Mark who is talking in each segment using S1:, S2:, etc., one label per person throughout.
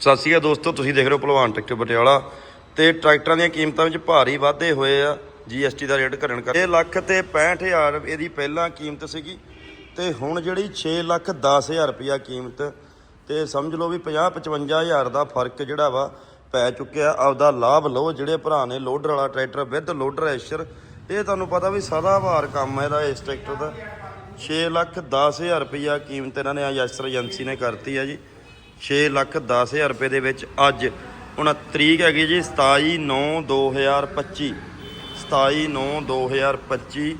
S1: ਸਤਿ ਸ਼੍ਰੀ ਅਕਾਲ ਦੋਸਤੋ, ਤੁਸੀਂ ਦੇਖ ਰਹੇ ਹੋ ਭਲਵਾਨ ਟਰੈਕਟਰ ਪਟਿਆਲਾ ਤੇ ਟਰੈਕਟਰਾਂ ਦੀਆਂ ਕੀਮਤਾਂ ਵਿੱਚ ਭਾਰੀ ਵਾਧੇ ਹੋਏ ਆ ਜੀਐਸਟੀ ਦਾ ਰੇਟ ਘਟਣ ਕਰਕੇ। ਇਹ ਲੱਖ ਤੇ 65000 ਇਹਦੀ ਪਹਿਲਾਂ ਕੀਮਤ ਸੀਗੀ ਤੇ ਹੁਣ ਜਿਹੜੀ 6 ਲੱਖ 10000 ਰੁਪਿਆ ਕੀਮਤ, ਤੇ ਸਮਝ ਲਓ ਵੀ 50 55000 ਦਾ ਫ਼ਰਕ ਜਿਹੜਾ ਵਾ ਪੈ ਚੁੱਕਿਆ। ਆਪਦਾ ਲਾਭ ਲਓ, ਜਿਹੜੇ ਭਰਾ ਨੇ ਲੋਡਰ ਵਾਲਾ ਟਰੈਕਟਰ ਵਿਦ ਲੋਡਰ ਐਸ਼ਰ, ਇਹ ਤੁਹਾਨੂੰ ਪਤਾ ਵੀ ਸਦਾ ਭਾਰ ਕੰਮ ਹੈ ਇਹਦਾ ਇਸ ਟਰੈਕਟਰ ਦਾ। 6 ਲੱਖ 10000 ਰੁਪਿਆ ਕੀਮਤ ਇਹਨਾਂ ਨੇ ਯਸ਼ਰ ਏਜੰਸੀ ਨੇ ਕਰਤੀ ਆ ਜੀ। 6 ਲੱਖ 10000 ਰੁਪਏ ਦੇ ਵਿੱਚ ਅੱਜ ਹੁਣ ਤਰੀਕ ਹੈਗੀ ਜੀ 27 9 2025 27 9 2025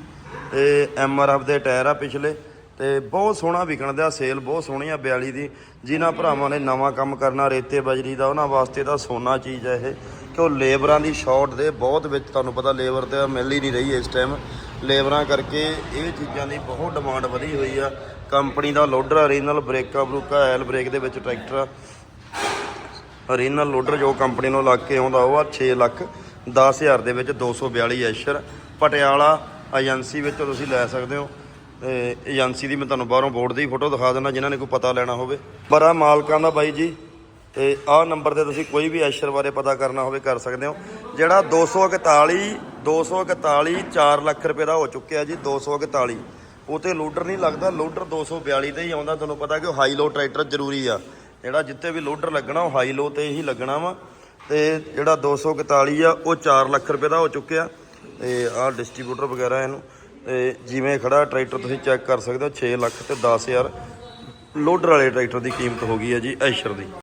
S1: ਤੇ ਐਮਆਰਐਫ ਦੇ ਟਾਇਰ ਆ ਪਿਛਲੇ। ਤੇ ਬਹੁਤ ਸੋਹਣਾ ਵਿਕਣ ਦਾ ਸੇਲ, ਬਹੁਤ ਸੋਹਣੀ ਆ 42 ਦੀ। ਜਿਨ੍ਹਾਂ ਭਰਾਵਾਂ ਨੇ ਨਵਾਂ ਕੰਮ ਕਰਨਾ, ਰੇਤੇ ਬਜਰੀ ਦਾ, ਉਹਨਾਂ ਵਾਸਤੇ ਤਾਂ ਸੋਨਾ ਚੀਜ਼ ਹੈ ਇਹ। ਕਿਉਂ ਲੇਬਰਾਂ ਦੀ ਸ਼ਾਰਟ ਦੇ ਬਹੁਤ ਵਿੱਚ ਤੁਹਾਨੂੰ ਪਤਾ ਲੇਬਰ ਤੇ ਮਿਲ ਹੀ ਨਹੀਂ ਰਹੀ ਇਸ ਟਾਈਮ ਲੇਬਰਾਂ ਕਰਕੇ ਇਹ ਚੀਜ਼ਾਂ ਦੀ ਬਹੁਤ ਡਿਮਾਂਡ ਵਧੀ ਹੋਈ ਆ। ਕੰਪਨੀ ਦਾ ਲੋਡਰ ਓਰੀਜਨਲ ਬ੍ਰੇਕਾਂ ਬਰੂਕਾ ਐਲ ਬ੍ਰੇਕ ਦੇ ਵਿੱਚ ਟਰੈਕਟਰ। ਆ ਓਰੀਜਨਲ ਲੋਡਰ ਜੋ ਕੰਪਨੀ ਨੂੰ ਲੱਗ ਕੇ ਆਉਂਦਾ, ਉਹ ਆ 6 ਲੱਖ 10000 ਦੇ ਵਿੱਚ 242 ਐਸ਼ਰ। ਪਟਿਆਲਾ ਏਜੰਸੀ ਵਿੱਚ ਤੁਸੀਂ ਲੈ ਸਕਦੇ ਹੋ। ਤੇ ਏਜੰਸੀ ਦੀ ਮੈਂ ਤੁਹਾਨੂੰ ਬਾਹਰੋਂ ਬੋਰਡ ਦੀ ਫੋਟੋ ਦਿਖਾ ਦਿੰਦਾ, ਜਿਨ੍ਹਾਂ ਨੇ ਕੋਈ ਪਤਾ ਲੈਣਾ ਹੋਵੇ। ਬੜਾ ਮਾਲਕਾਂ ਦਾ ਬਾਈ ਜੀ, ਤੇ ਆਹ ਨੰਬਰ ਤੇ ਤੁਸੀਂ ਕੋਈ ਵੀ ਐਸ਼ਰ ਬਾਰੇ ਪਤਾ ਕਰਨਾ ਹੋਵੇ, ਕਰ ਸਕਦੇ ਹੋ। ਜਿਹੜਾ 241 241 4 ਲੱਖ ਰੁਪਏ ਦਾ ਹੋ ਚੁੱਕਿਆ ਜੀ 241 ਉਹ ਤੇ ਲੋਡਰ ਨਹੀਂ ਲੱਗਦਾ, ਲੋਡਰ 242 ਤੇ ਹੀ ਆਉਂਦਾ। ਤੁਹਾਨੂੰ ਪਤਾ ਕਿ ਉਹ ਹਾਈ ਲੋ ਟਰੈਕਟਰ ਜ਼ਰੂਰੀ ਆ। ਜਿਹੜਾ ਜਿੱਥੇ ਵੀ ਲੋਡਰ ਲੱਗਣਾ, ਉਹ ਹਾਈ ਲੋ ਤੇ ਹੀ ਲੱਗਣਾ ਵਾ। ਤੇ ਜਿਹੜਾ 241 ਆ, ਉਹ 4 ਲੱਖ ਰੁਪਏ ਦਾ ਹੋ ਚੁੱਕਿਆ। ਤੇ ਆਹ ਡਿਸਟ੍ਰੀਬਿਊਟਰ ਵਗੈਰਾ ਇਹਨੂੰ। ਤੇ ਜਿਵੇਂ ਖੜਾ ਟਰੈਕਟਰ ਤੁਸੀਂ ਚੈੱਕ ਕਰ ਸਕਦੇ ਹੋ 6 ਲੱਖ ਤੇ 10000 ਲੋਡਰ ਵਾਲੇ ਟਰੈਕਟਰ ਦੀ ਕੀਮਤ ਹੋ ਗਈ ਹੈ ਜੀ ਐਸ਼ਰ ਦੀ।